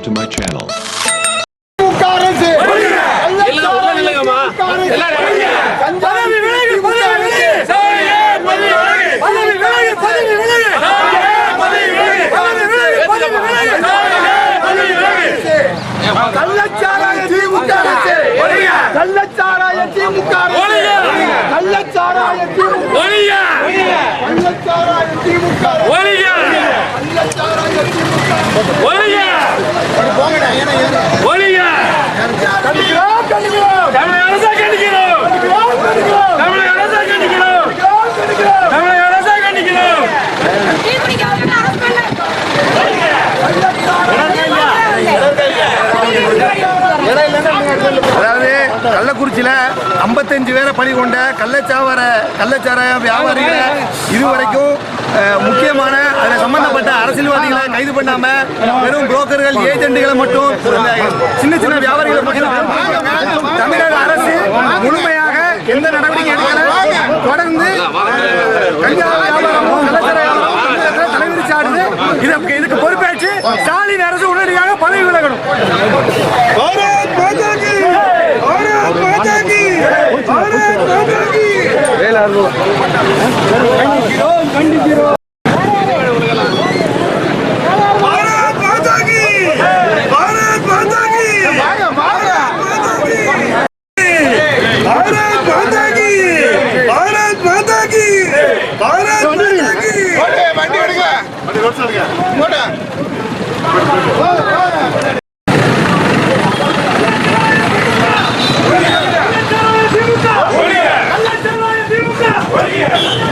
subscribe to my channel. கள்ளச்சாராய திமுக அரசு. கள்ளச்சாராய திமுக அரசு. கள்ளச்சாராய திமுக கள்ளச்சாராய திமுக கள்ளச்சாராய திமுக அதாவது கள்ளக்குறிச்சியில் ஐம்பத்தஞ்சு பேரை பணி கொண்ட கள்ளச்சாவர கள்ளச்சாராய வியாபாரிகளை இதுவரைக்கும் முக்கியமான அதில் சம்பந்தப்பட்ட அரசியல்வாதிகளை கைது பண்ணாமல் வெறும் புரோக்கர்கள் ஏஜென்ட்டுகளை மட்டும் சின்ன சின்ன வியாபாரிகளை மட்டும் பழகணும் பாரத் மாதா கி பாரத் மாதா கி பாரத் மாதா கி வேலாறு கண்டிக்கிறோம் கண்டிக்கிறோம் வண்டி எடுக்க வண்டி ரோட் சார் போட்டா Yeah.